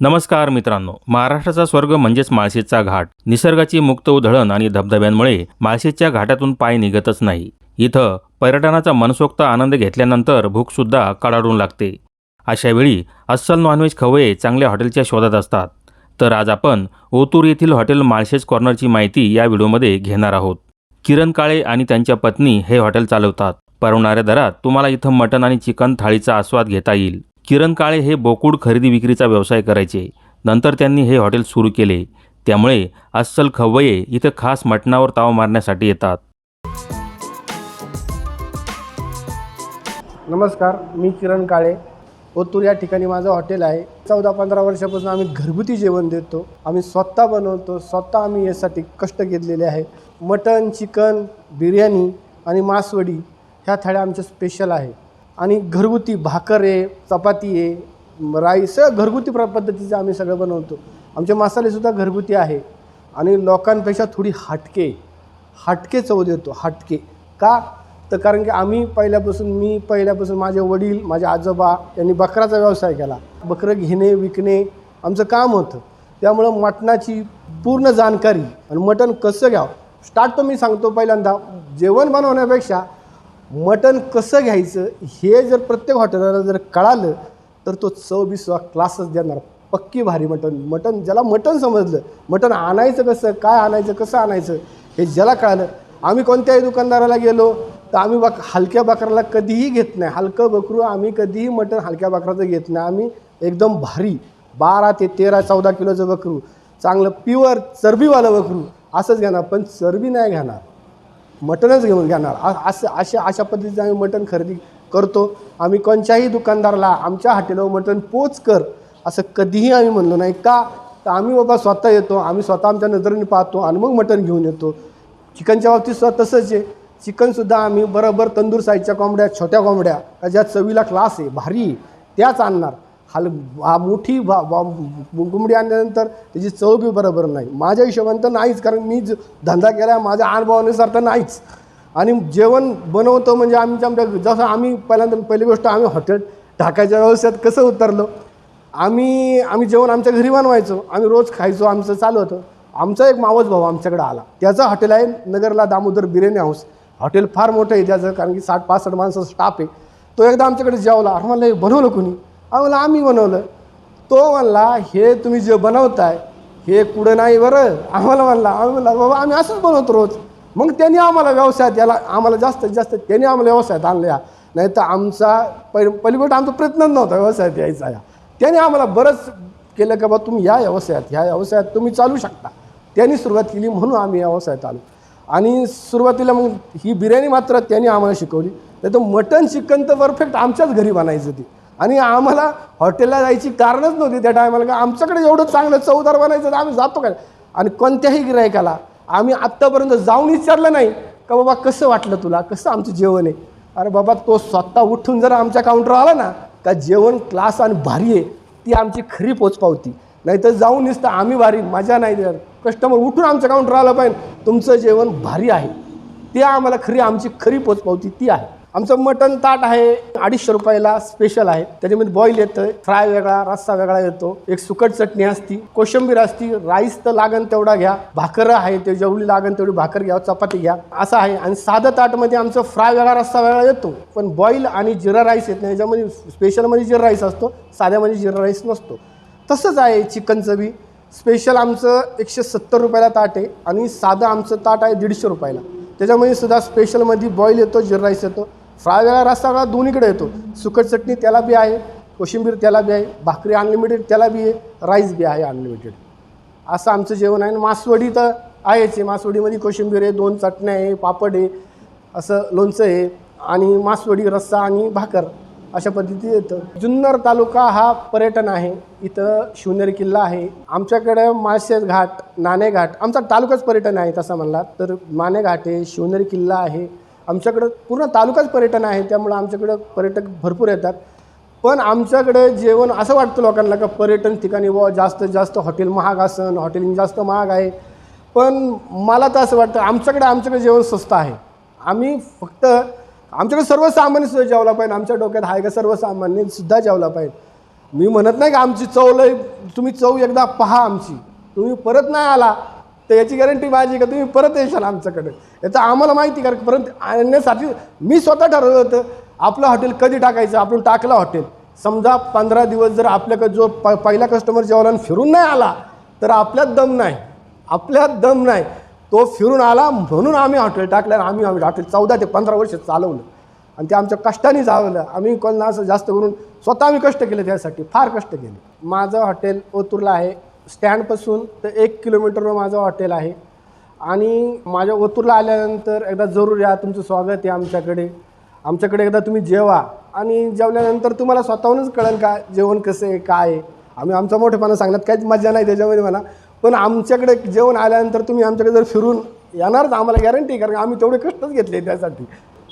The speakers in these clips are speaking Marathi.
नमस्कार मित्रांनो. महाराष्ट्राचा स्वर्ग म्हणजेच माळशेजचा घाट. निसर्गाची मुक्त उधळण आणि धबधब्यांमुळे माळशेजच्या घाटातून पाय निघतच नाही. इथं पर्यटनाचा मनसोक्त आनंद घेतल्यानंतर भूकसुद्धा कडाडून लागते. अशावेळी अस्सल नॉनव्हेज खवये चांगल्या हॉटेलच्या शोधात असतात. तर आज आपण ओतूर येथील हॉटेल माळशेज कॉर्नरची माहिती या व्हिडिओमध्ये घेणार आहोत. किरण काळे आणि त्यांच्या पत्नी हे हॉटेल चालवतात. परवणाऱ्या दरात तुम्हाला इथं मटण आणि चिकन थाळीचा आस्वाद घेता येईल. किरण काळे हे बोकुड खरेदी विक्रीचा व्यवसाय करायचे. नंतर त्यांनी हे हॉटेल सुरू केले. त्यामुळे अस्सल खवये इथं खास मटणावर ताव मारण्यासाठी येतात. नमस्कार मी किरण काळे. ओतूर या ठिकाणी माझं हॉटेल आहे. चौदा पंधरा वर्षापासून आम्ही घरगुती जेवण देतो. आम्ही स्वतः बनवतो स्वतः आम्ही यासाठी कष्ट घेतलेले आहे. मटन चिकन बिर्याणी आणि मासवडी ह्या थाळ्या आमच्या स्पेशल आहे. आणि घरगुती भाकर आहे चपाती आहे राईस सगळं घरगुती प्र पद्धतीचं आम्ही सगळं बनवतो. आमचे मसालेसुद्धा घरगुती आहे. आणि लोकांपेक्षा थोडी हटके हटके चव देतो हटके. का? तर कारण की आम्ही पहिल्यापासून मी पहिल्यापासून माझे वडील माझे आजोबा यांनी बकराचा व्यवसाय केला. बकरं घेणे विकणे आमचं काम होतं. त्यामुळं मटणाची पूर्ण जाणकारी आणि मटण कसं घ्यावं? स्टार्ट तर मी सांगतो पहिल्यांदा जेवण बनवण्यापेक्षा मटण कसं घ्यायचं हे जर प्रत्येक हॉटेलला जर कळालं तर तो चव क्लासच देणार. पक्की भारी मटण. मटण ज्याला मटण समजलं मटण आणायचं कसं काय आणायचं कसं आणायचं हे ज्याला कळालं आम्ही कोणत्याही दुकानदाराला गेलो तर आम्ही बक हलक्या बकराला कधीही घेत नाही. हलकं बकरू आम्ही कधीही मटण हलक्या बकराचं घेत नाही. आम्ही एकदम भारी बारा ते तेरा चौदा किलोचं बकरू चांगलं प्युअर चरबीवालं बकरू असंच घेणार. पण चरबी नाही घेणार. मटणच घेऊन घेणार असं अशा अशा पद्धतीचं आम्ही मटण खरेदी करतो. आम्ही कोणत्याही दुकानदाराला आमच्या हॉटेलवर मटण पोच कर असं कधीही आम्ही म्हणलो नाही का? तर आम्ही बाबा स्वतः येतो आम्ही स्वतः आमच्या नजरेने पाहतो आणि मग मटण घेऊन येतो. चिकनच्या बाबतीत सुद्धा तसंच आहे. चिकनसुद्धा आम्ही बरोबर तंदूर साईजच्या कोंबड्या छोट्या कोंबड्या का ज्या चवीला क्लास आहे भारी त्याच आणणार. हाल हा मोठी भा भा कोंबडी आणल्यानंतर त्याची चव बी बरोबर नाही. माझ्या हिशोबाने तर नाहीच कारण मी ज- धंदा केला माझ्या अनुभवानुसार तर नाहीच. आणि जेवण बनवतो म्हणजे आमच्या आमच्या जसं आम्ही पहिल्यांदा पहिली गोष्ट आम्ही हॉटेल टाकायच्या व्यवसायात कसं उतरलो? आम्ही आम्ही जेवण आमच्या घरी बनवायचो. आम्ही रोज खायचो आमचं चालू होतं. आमचा एक मावस भाऊ आमच्याकडे आला. त्याचं हॉटेल आहे नगरला दामोदर बिर्याणी हाऊस हॉटेल फार मोठं आहे त्याचं कारण की साठ पासष्ट माणसाचा स्टाफ आहे. तो एकदा आमच्याकडे जेवला. आम्हाला बनवलं कोणी? आम्हाला आम्ही बनवलं. तो म्हणला हे तुम्ही जे बनवताय हे कुठं नाही बरं. आम्हाला म्हणला आम्ही म्हणला बाबा आम्ही असंच बनवतो रोज. मग त्यांनी आम्हाला व्यवसायात याला आम्हाला जास्तीत जास्त त्यांनी आम्हाला व्यवसायात आणल्या नाही तर आमचा पहि पहिली आमचा प्रयत्नच नव्हता व्यवसायात यायचा या. त्याने आम्हाला बरंच केलं का बा तुम्ही या व्यवसायात ह्या व्यवसायात तुम्ही चालू शकता. त्यांनी सुरुवात केली म्हणून आम्ही या व्यवसायात आलो. आणि सुरुवातीला मग ही बिर्याणी मात्र त्यांनी आम्हाला शिकवली. नाही तर मटन चिकन तर परफेक्ट आमच्याच घरी बनायचं ती. आणि आम्हाला हॉटेलला जायची कारणच नव्हती त्या टायमाला का आमच्याकडे एवढं चांगलं चवदार बनायचं तर आम्ही जातो काय आणि कोणत्याही गिरायकाला आम्ही आत्तापर्यंत जाऊन विचारलं नाही का बाबा कसं वाटलं तुला? कसं आमचं जेवण आहे? अरे बाबा तो स्वतः उठून जर आमच्या काउंटरवर आला ना का जेवण क्लास आणि भारी आहे ती आमची खरी पोचपावती नाही तर जाऊन दिसतं आम्ही भारी मजा नाही देणार. कस्टमर उठून आमच्या काउंटर आलं पाहिजे तुमचं जेवण भारी आहे. ते आम्हाला खरी आमची खरी पोचपावती ती आहे. आमचं मटन ताट आहे अडीचशे रुपयाला स्पेशल आहे. त्याच्यामध्ये बॉईल येतं फ्राय वेगळा रस्सा वेगळा येतो. एक सुकट चटणी असती कोशिंबीर असती राईस तर लागन तेवढा घ्या. भाकर आहे ते जेवढी लागन तेवढी भाकर घ्या चपाती घ्या. असं आहे. आणि साधं ताटमध्ये आमचं फ्राय वेगळा रस्सा वेगळा येतो. पण बॉईल आणि जिरा राईस येत नाही. याच्यामध्ये स्पेशलमध्ये जिरा राईस असतो साध्यामध्ये जिरा राईस नसतो. तसंच आहे चिकनचं बी. स्पेशल आमचं एकशे सत्तर रुपयाला ताट आहे आणि साधं आमचं ताट आहे दीडशे रुपयाला. त्याच्यामध्ये सुद्धा स्पेशलमध्ये बॉईल येतो जिरा राईस येतो. फ्राय वेगळा रस्सा वेगळा दोन्हीकडे येतो. सुकट चटणी त्याला बी आहे कोशिंबीर त्याला बी आहे भाकरी अनलिमिटेड त्याला बी आहे राईस बी आहे अनलिमिटेड असं आमचं जेवण आहे. आणि मासवडी तर आहेच आहे. मासवडीमध्ये कोशिंबीर आहे दोन चटण्या आहे पापड आहे असं लोणचं आहे. आणि मासवडी रस्सा आणि भाकर अशा पद्धती येतं. जुन्नर तालुका हा पर्यटन आहे. इथं शिवनेरी किल्ला आहे. आमच्याकडे माळशेज घाट नाणे घाट आमचा तालुकाच पर्यटन आहे तसं म्हणला तर माने घाट आहे शिवनेरी किल्ला आहे. आमच्याकडं पूर्ण तालुकाच पर्यटन आहे त्यामुळं आमच्याकडं पर्यटक भरपूर येतात. पण आमच्याकडे जेवण असं वाटतं लोकांना का पर्यटन ठिकाणी व जास्तीत जास्त हॉटेल महाग असन हॉटेलिंग जास्त महाग आहे. पण मला तर असं वाटतं आमच्याकडे आमच्याकडे जेवण स्वस्त आहे. आम्ही फक्त आमच्याकडे सर्वसामान्य सुद्धा जेवला पाहिजे. आमच्या डोक्यात आहे का सर्वसामान्य सुद्धा जेवला पाहिजे. मी म्हणत नाही का आमची चव लय तुम्ही चव एकदा पहा आमची. तुम्ही परत नाही आला तर याची गॅरंटी माझी का? तुम्ही परत येशाल आमच्याकडे. याचं आम्हाला माहिती कारण परत आणण्यासाठी मी स्वतः ठरवलं होतं आपलं हॉटेल कधी टाकायचं? आपण टाकलं हॉटेल. समजा पंधरा दिवस जर आपल्याकडे जो प पहिला कस्टमर जेवला आणि फिरून नाही आला तर आपल्यात दम नाही. आपल्यात दम नाही. तो फिरून आला म्हणून आम्ही हॉटेल टाकलं आणि आम्ही आम्ही हॉटेल चौदा ते पंधरा वर्ष चालवलं. आणि ते आमच्या कष्टाने चालवलं आम्ही कोण असं जास्त करून स्वतः आम्ही कष्ट केले त्यासाठी फार कष्ट केले. माझं हॉटेल ओतूरला आहे. स्टँडपासून तर एक किलोमीटरवर माझं हॉटेल आहे. आणि माझ्या ओतूरला आल्यानंतर एकदा जरूर या तुमचं स्वागत आहे आमच्याकडे. आमच्याकडे एकदा तुम्ही जेवा. आणि जेवल्यानंतर तुम्हाला स्वतःहूनच कळेल का जेवण कसं आहे काय आहे. आम्ही आमचा मोठेपणा सांगण्यात काहीच मजा नाही त्याच्यामध्ये मला. पण आमच्याकडे जेवण आल्यानंतर तुम्ही आमच्याकडे जर फिरून येणारच आम्हाला गॅरंटी कारण आम्ही तेवढे कष्टच घेतले त्यासाठी.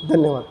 धन्यवाद.